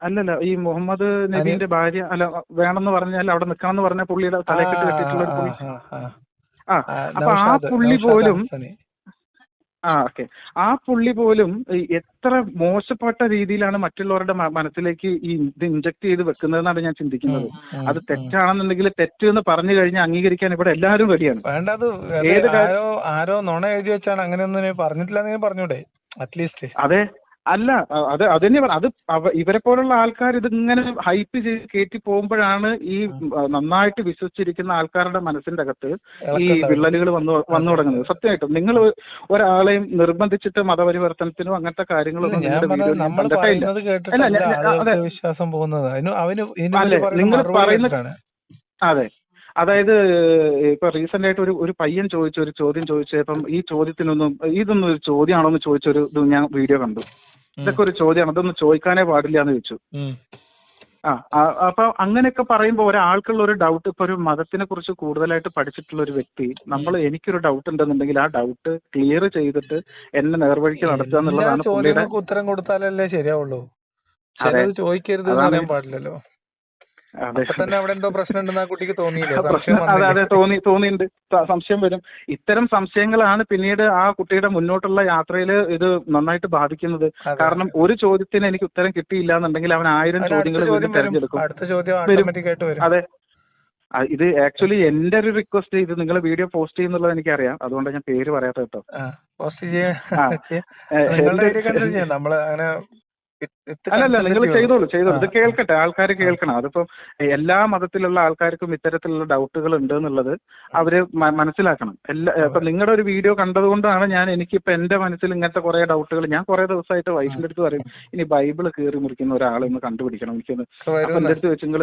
അല്ലല്ല ഈ മുഹമ്മദ് നബീന്റെ ഭാര്യ അല്ല വേണമെന്ന് പറഞ്ഞാൽ അവിടെ നിൽക്കണമെന്ന് പറഞ്ഞ പുള്ളിയുടെ തലക്കെട്ട് കെട്ടിയിട്ടുള്ള ഒരു പുള്ളി. ആ, അപ്പൊ ആ പുള്ളി പോലും ആ ഓക്കെ. ആ പുള്ളി പോലും എത്ര മോശപ്പെട്ട രീതിയിലാണ് മറ്റുള്ളവരുടെ മനസ്സിലേക്ക് ഈ ഇത് ഇഞ്ചക്ട് ചെയ്ത് വെക്കുന്നതെന്നാണ് ഞാൻ ചിന്തിക്കുന്നത്. അത് തെറ്റാണെന്നുണ്ടെങ്കിൽ തെറ്റ് എന്ന് പറഞ്ഞു കഴിഞ്ഞാൽ അംഗീകരിക്കാൻ ഇവിടെ എല്ലാവരും റെഡിയാണ്. വേണ്ട അത് അത് ഏത് ആരോ ആരോ നുണ എഴുതി വെച്ചാണ് അങ്ങനെയൊന്നും പറഞ്ഞിട്ടില്ല പറഞ്ഞൂടെ അറ്റ്ലീസ്റ്റ്. അതെ. അല്ല അത് അത് തന്നെ അത് ഇവരെ പോലുള്ള ആൾക്കാർ ഇതിങ്ങനെ ഹൈപ്പ് ചെയ്ത് കയറ്റി പോകുമ്പോഴാണ് ഈ നന്നായിട്ട് വിശ്വസിച്ചിരിക്കുന്ന ആൾക്കാരുടെ മനസ്സിന്റെ അകത്ത് ഈ വിള്ളലുകൾ വന്നു വന്നു തുടങ്ങുന്നത്. സത്യമായിട്ടും. നിങ്ങൾ ഒരാളെയും നിർബന്ധിച്ചിട്ട് മതപരിവർത്തനത്തിനോ അങ്ങനത്തെ കാര്യങ്ങളൊന്നും നിങ്ങൾ പറയുന്ന- അതെ. അതായത് ഇപ്പൊ റീസെന്റ് ആയിട്ട് ഒരു ഒരു പയ്യൻ ചോദിച്ച ഒരു ചോദ്യം ചോദിച്ചപ്പം ഈ ചോദ്യത്തിനൊന്നും ഇതൊന്നും ഒരു ചോദ്യമാണോ എന്ന് ചോദിച്ചൊരു ഇത് ഞാൻ വീഡിയോ കണ്ടു. ഇതൊക്കെ ഒരു ചോദ്യമാണ്. അതൊന്നും ചോദിക്കാനേ പാടില്ല എന്ന് ചോദിച്ചു. ആ അപ്പൊ അങ്ങനെയൊക്കെ പറയുമ്പോൾ ഒരാൾക്കുള്ള ഒരു ഡൗട്ട് ഇപ്പൊ ഒരു മതത്തിനെ കുറിച്ച് കൂടുതലായിട്ട് പഠിച്ചിട്ടുള്ള ഒരു വ്യക്തി നമ്മൾ എനിക്കൊരു ഡൗട്ട് ഉണ്ടെന്നുണ്ടെങ്കിൽ ആ ഡൗട്ട് ക്ലിയർ ചെയ്തിട്ട് എന്നെ നേർവഴിക്ക് നടത്തുക എന്നുള്ളതാണ് ഉത്തരം കൊടുത്താലല്ലേ ശരിയാവുള്ളൂ. ചോദിക്കരുത് എന്ന് പറയാൻ പാടില്ലല്ലോ. തന്നെ അവിടെ എന്തോ പ്രശ്നം ആ കുട്ടിക്ക് അതെ അതെ തോന്നി തോന്നിയിട്ടുണ്ട് സംശയം വരും. ഇത്തരം സംശയങ്ങളാണ് പിന്നീട് ആ കുട്ടിയുടെ മുന്നോട്ടുള്ള യാത്രയിൽ ഇത് നന്നായിട്ട് ബാധിക്കുന്നത്. കാരണം ഒരു ചോദ്യത്തിന് എനിക്ക് ഉത്തരം കിട്ടിയില്ല എന്നുണ്ടെങ്കിൽ അവൻ ആയിരം ചോദ്യങ്ങൾ തെരഞ്ഞെടുക്കും. അടുത്ത ചോദ്യം വരും. ഓട്ടോമാറ്റിക് ആയിട്ട് വരും. അതെ. ഇത് ആക്ച്വലി എന്റെ ഒരു റിക്വസ്റ്റ് ഇത് നിങ്ങൾ വീഡിയോ പോസ്റ്റ് ചെയ്യുന്നുള്ളത് എനിക്കറിയാം. അതുകൊണ്ട് ഞാൻ പേര് പറയാത്ത കേട്ടോ. പോസ്റ്റ് ചെയ്യാ? നമ്മൾ അങ്ങനെ അല്ലല്ല നിങ്ങൾ ചെയ്തോളൂ ചെയ്തോളൂ. ഇത് കേൾക്കട്ടെ ആൾക്കാർ കേൾക്കണം. അതിപ്പം എല്ലാ മതത്തിലുള്ള ആൾക്കാർക്കും ഇത്തരത്തിലുള്ള ഡൗട്ടുകൾ ഉണ്ട് എന്നുള്ളത് അവർ മനസ്സിലാക്കണം. എല്ലാ ഇപ്പൊ നിങ്ങളുടെ ഒരു വീഡിയോ കണ്ടതുകൊണ്ടാണ് ഞാൻ എനിക്കിപ്പോ എന്റെ മനസ്സിൽ ഇങ്ങനത്തെ കുറെ ഡൗട്ടുകൾ ഞാൻ കുറെ ദിവസമായിട്ട് വൈഫിന്റെ അടുത്ത് പറയും ഇനി ബൈബിൾ കീറി മുറിക്കുന്ന ഒരാളെ ഒന്ന് കണ്ടുപിടിക്കണം. എനിക്കൊന്ന് എന്റെ അടുത്ത് വെച്ച് നിങ്ങൾ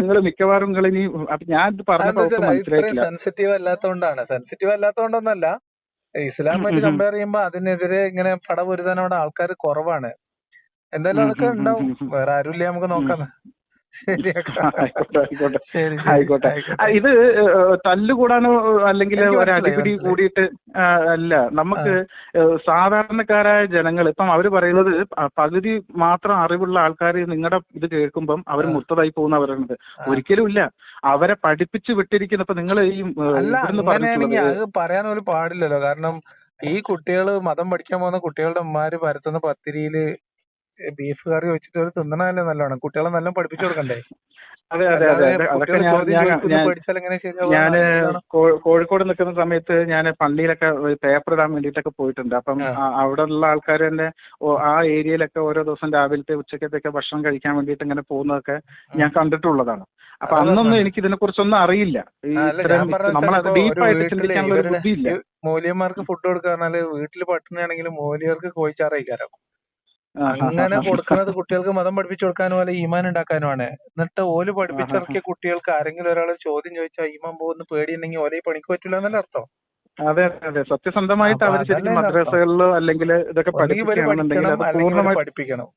നിങ്ങൾ മിക്കവാറും നിങ്ങൾ ഇനി അപ്പൊ ഞാൻ ഇത് പറഞ്ഞപ്പോ അതെന്താ അവർക്ക് വെച്ചാൽ അത് മനസ്സിലായിട്ടില്ല. സെൻസിറ്റീവ് അല്ലാത്തതുകൊണ്ടാണ് സെൻസിറ്റീവ് അല്ലാത്തതുകൊണ്ടൊന്നല്ല ഇസ്ലാമായിട്ട്. കമ്പയർ ചെയ്യുമ്പോൾ അതിനെതിരെ ഇങ്ങനെ പടപൊരുതാനോട് ആൾക്കാർ കുറവാണ്. എന്തായാലും അതൊക്കെ ഉണ്ടാവും. വേറെ ആരും വേറെ ആരുമില്ല നമുക്ക്. നോക്കാം. ശരി ശരി ആയിക്കോട്ടെ. ഇത് തല്ലുകൂടാനോ അല്ലെങ്കിൽ ഒരു അടിപിടി കൂടിയിട്ട് അല്ല. നമുക്ക് സാധാരണക്കാരായ ജനങ്ങൾ ഇപ്പം അവർ പറയുന്നത് പകുതി മാത്രം അറിവുള്ള ആൾക്കാർ നിങ്ങളുടെ ഇത് കേൾക്കുമ്പം അവർ മുത്തതായി പോകുന്ന പറയുന്നത് ഒരിക്കലും ഇല്ല. അവരെ പഠിപ്പിച്ചു വിട്ടിരിക്കുന്ന ഇപ്പൊ നിങ്ങൾ ഈ പറയാൻ ഒരു പാടില്ലല്ലോ. കാരണം ഈ കുട്ടികൾ മതം പഠിക്കാൻ പോകുന്ന കുട്ടികളുടെ ഉമ്മാര് പരത്തുന്ന പത്തിരിയിൽ ബീഫ് കറി വെച്ചിട്ട് ഒരു തിന്നണല്ലേ നല്ലോണം കുട്ടികളെ നല്ല പഠിപ്പിച്ചു കൊടുക്കണ്ടേ? അതെ അതെ അതെ. അതൊക്കെ ഞാൻ കോഴിക്കോട് നിൽക്കുന്ന സമയത്ത് ഞാൻ പള്ളിയിലൊക്കെ പേപ്പർ ഇടാൻ വേണ്ടിയിട്ടൊക്കെ പോയിട്ടുണ്ട്. അപ്പം അവിടെ ഉള്ള ആൾക്കാർ തന്നെ ആ ഏരിയയിലൊക്കെ ഓരോ ദിവസം രാവിലത്തെ ഉച്ചക്കത്തെയൊക്കെ ഭക്ഷണം കഴിക്കാൻ വേണ്ടിയിട്ട് ഇങ്ങനെ പോകുന്നതൊക്കെ ഞാൻ കണ്ടിട്ടുള്ളതാണ്. അപ്പൊ അന്നൊന്നും എനിക്ക് ഇതിനെ കുറിച്ചൊന്നും അറിയില്ല ഡീപ്പായിട്ട് ചിന്തിക്കാനുള്ള ബുദ്ധിയില്ല. മൂലിയന്മാർക്ക് ഫുഡ് കൊടുക്കാന്നാൽ വീട്ടിൽ പട്ടിണിയാണെങ്കിലും മൂലിയർക്ക് കോഴിച്ചാറയിക്കാരം അങ്ങനെ കൊടുക്കുന്നത് കുട്ടികൾക്ക് മതം പഠിപ്പിച്ചു കൊടുക്കാനും പോലെ ഈമാൻ ഉണ്ടാക്കാനുമാണ് എന്നിട്ട് ഓൽ പഠിപ്പിച്ചിറക്കിയ കുട്ടികൾക്ക് ആരെങ്കിലും ഒരാൾ ചോദ്യം ചോദിച്ചാൽ ഈമാൻ പോകുന്ന പേടിയുണ്ടെങ്കിൽ ഓലെ പണിക്ക് പറ്റില്ല എന്നല്ല അർത്ഥം? അതെ അതെ അതെ. സത്യസന്ധമായിട്ട് അവർ ശരിക്കും മദ്രസകളിലോ അല്ലെങ്കിൽ ഇതൊക്കെ പഠിപ്പിക്കണം.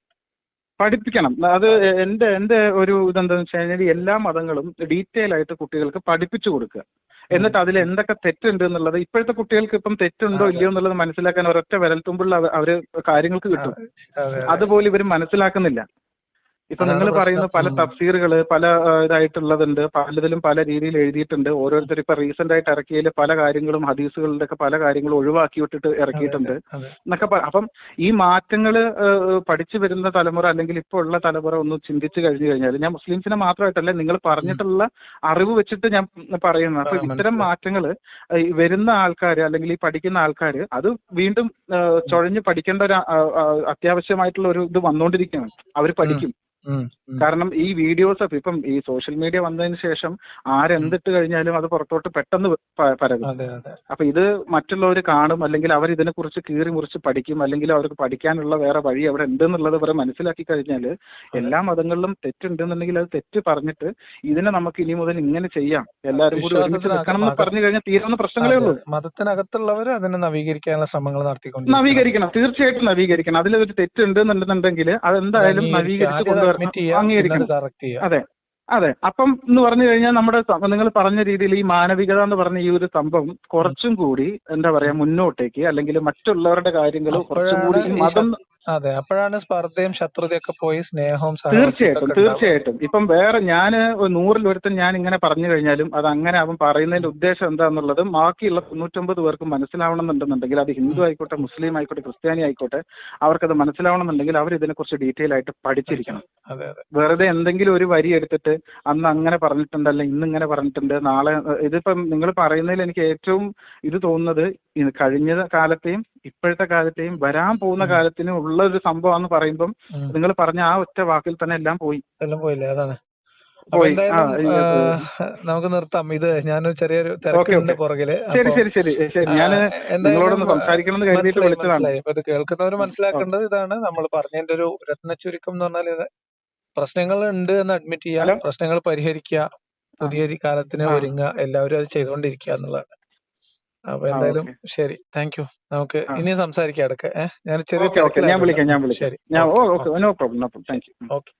പഠിപ്പിക്കണം. അത് എന്റെ എന്റെ ഒരു ഇതെന്താന്ന് വെച്ച് കഴിഞ്ഞാൽ എല്ലാ മതങ്ങളും ഡീറ്റെയിൽ ആയിട്ട് കുട്ടികൾക്ക് പഠിപ്പിച്ചു കൊടുക്കുക. എന്നിട്ട് അതിൽ. എന്തൊക്കെ തെറ്റുണ്ട് എന്നുള്ളത് ഇപ്പോഴത്തെ കുട്ടികൾക്ക് ഇപ്പം തെറ്റുണ്ടോ ഇല്ലയോ എന്നുള്ളത് മനസ്സിലാക്കാൻ ഒരൊറ്റ വിരൽത്തുമ്പിൽ അവ- അവർ കാര്യങ്ങൾക്ക് കിട്ടും. അതെ അതെ. അതെ അതുപോലെ ഇവർ മനസ്സിലാക്കുന്നില്ല. ഇപ്പൊ നിങ്ങൾ പറയുന്ന പല തഫ്സീറുകൾ പല ഇതായിട്ടുള്ളതുണ്ട്. പലതിലും പല രീതിയിൽ എഴുതിയിട്ടുണ്ട്. ഓരോരുത്തർ ഇപ്പൊ റീസെന്റ് ആയിട്ട് ഇറക്കിയതിൽ പല കാര്യങ്ങളും ഹദീസുകളുടെ ഒക്കെ പല കാര്യങ്ങളും ഒഴിവാക്കി വിട്ടിട്ട് ഇറക്കിയിട്ടുണ്ട്. എന്നൊക്കെ അപ്പം ഈ മാറ്റങ്ങൾ പഠിച്ചു വരുന്ന തലമുറ അല്ലെങ്കിൽ ഇപ്പോൾ ഉള്ള തലമുറ ഒന്ന് ചിന്തിച്ചു കഴിഞ്ഞു കഴിഞ്ഞാൽ ഞാൻ മുസ്ലിംസിനെ മാത്രമായിട്ടല്ല നിങ്ങൾ പറഞ്ഞിട്ടുള്ള അറിവ് വെച്ചിട്ട് ഞാൻ പറയുന്നത്. അപ്പൊ ഇത്തരം മാറ്റങ്ങൾ വരുന്ന ആൾക്കാർ അല്ലെങ്കിൽ ഈ പഠിക്കുന്ന ആൾക്കാർ അത് വീണ്ടും ചൊഴഞ്ഞു പഠിക്കേണ്ട ഒരു അത്യാവശ്യമായിട്ടുള്ള ഒരു ഇത് വന്നുകൊണ്ടിരിക്കുകയാണ് അവർ പഠിക്കും. കാരണം ഈ വീഡിയോസ് ഒക്കെ ഇപ്പം ഈ സോഷ്യൽ മീഡിയ വന്നതിന് ശേഷം. ആരെന്തിട്ട് കഴിഞ്ഞാലും അത് പുറത്തോട്ട് പെട്ടെന്ന് പരകും അപ്പൊ ഇത് മറ്റുള്ളവർ കാണും അല്ലെങ്കിൽ അവർ ഇതിനെ കുറിച്ച് കീറി മുറിച്ച് പഠിക്കും അല്ലെങ്കിൽ അവർക്ക് പഠിക്കാനുള്ള വേറെ വഴി അവിടെ ഉണ്ടെന്നുള്ളത് എന്നുള്ളത് അവരെ മനസ്സിലാക്കി കഴിഞ്ഞാൽ എല്ലാ മതങ്ങളിലും തെറ്റുണ്ടെന്നുണ്ടെങ്കിൽ അത് തെറ്റ് പറഞ്ഞിട്ട് ഇതിനെ നമുക്ക് ഇനി മുതൽ ഇങ്ങനെ ചെയ്യാം. എല്ലാവരും കൂടി ഒരുമിച്ച് നിൽക്കണം എന്ന് പറഞ്ഞു കഴിഞ്ഞാൽ തീരുന്ന പ്രശ്നങ്ങളേ ഉള്ളൂ. മതത്തിനകത്തുള്ളവർ അതിനെ നവീകരിക്കാനുള്ള ശ്രമങ്ങൾ നടത്തിക്കൊണ്ട് നവീകരിക്കണം. തീർച്ചയായിട്ടും നവീകരിക്കണം. അതിലൊരു തെറ്റുണ്ട് എന്നുണ്ടെന്നുണ്ടെങ്കിൽ അത് അതെന്തായാലും നവീകരിച്ചു നവീകരിച്ച് കൊണ്ടുവരണം. അത് അതെ. അപ്പം എന്ന് പറഞ്ഞു കഴിഞ്ഞാൽ നമ്മുടെ നിങ്ങൾ പറഞ്ഞ രീതിയിൽ ഈ മാനവികത എന്ന് പറഞ്ഞ ഈ ഒരു സംഭവം കുറച്ചും കൂടി എന്താ പറയാ. മുന്നോട്ടേക്ക് അല്ലെങ്കിൽ മറ്റുള്ളവരുടെ കാര്യങ്ങൾ കുറച്ചും കൂടി മതം അതെ അപ്പോഴാണ് സ്പർദ്ധയും ശത്രുതയൊക്കെ പോയി സ്നേഹവും തീർച്ചയായിട്ടും തീർച്ചയായിട്ടും ഇപ്പം വേറെ ഞാൻ നൂറിൽ ഒരുത്തൻ ഞാൻ ഇങ്ങനെ പറഞ്ഞു കഴിഞ്ഞാലും അത് അങ്ങനെ അവൻ പറയുന്നതിന്റെ. ഉദ്ദേശം എന്താന്നുള്ളത് ബാക്കിയുള്ള തൊണ്ണൂറ്റൊമ്പത് പേർക്ക് മനസ്സിലാവണം എന്നുണ്ടെന്നുണ്ടെങ്കിൽ അത് ഹിന്ദു. ആയിക്കോട്ടെ മുസ്ലിം ആയിക്കോട്ടെ ക്രിസ്ത്യാനി ആയിക്കോട്ടെ അവർക്കത് മനസ്സിലാവണം എന്നുണ്ടെങ്കിൽ അവർ ഇതിനെക്കുറിച്ച് ഡീറ്റെയിൽ ആയിട്ട് പഠിച്ചിരിക്കണം അതെ അതെ വെറുതെ എന്തെങ്കിലും ഒരു വരി എടുത്തിട്ട് അന്ന് അങ്ങനെ പറഞ്ഞിട്ടുണ്ട് അല്ലെ ഇന്ന് ഇങ്ങനെ പറഞ്ഞിട്ടുണ്ട് നാളെ ഇതിപ്പം നിങ്ങൾ പറയുന്നതിൽ എനിക്ക് ഏറ്റവും ഇത് തോന്നുന്നത് ഇത് കഴിഞ്ഞ കാലത്തെയും ഇപ്പോഴത്തെ കാലത്തെയും വരാൻ പോകുന്ന. കാലത്തിനും ഉള്ള ഒരു സംഭവമാണെന്ന് പറയുമ്പം നിങ്ങൾ പറഞ്ഞ ആ ഒറ്റ വാക്കിൽ തന്നെ എല്ലാം പോയി. എല്ലാം പോയില്ലേ? അതാണ്. നമുക്ക് നിർത്താം. ഇത് ഞാനൊരു ചെറിയൊരു തിരക്കുണ്ട് പുറകിൽ. ശരി ശരി ശരി ശരി. ഞാൻ എന്തായാലും നിങ്ങളോടൊന്ന് സംസാരിക്കണം എന്ന് കരുതിയിട്ട് മനസ്സിലായി വിളിച്ചതാണ്. ഇത് കേൾക്കുന്നവർ മനസ്സിലാക്കേണ്ടത് ഇതാണ്. നമ്മൾ പറഞ്ഞതിന്റെ ഒരു രത്ന ചുരുക്കം എന്ന് പറഞ്ഞാൽ ഇത് പ്രശ്നങ്ങൾ ഉണ്ട് എന്ന് അഡ്മിറ്റ് ചെയ്യുക പ്രശ്നങ്ങൾ പരിഹരിക്കുക പുതിയ കാലത്തിന് ഒരുങ്ങുക എല്ലാവരും അത് ചെയ്തുകൊണ്ടിരിക്കുക എന്നുള്ളതാണ്. അപ്പൊ എന്തായാലും ശരി. താങ്ക് യു നമുക്ക് ഇനി സംസാരിക്കാം ഏഹ് ഞാൻ ചെറിയ ഞാൻ വിളിക്കാം ഞാൻ വിളിക്കാം. ശരി. Okay no problem no problem. Thank you. Okay.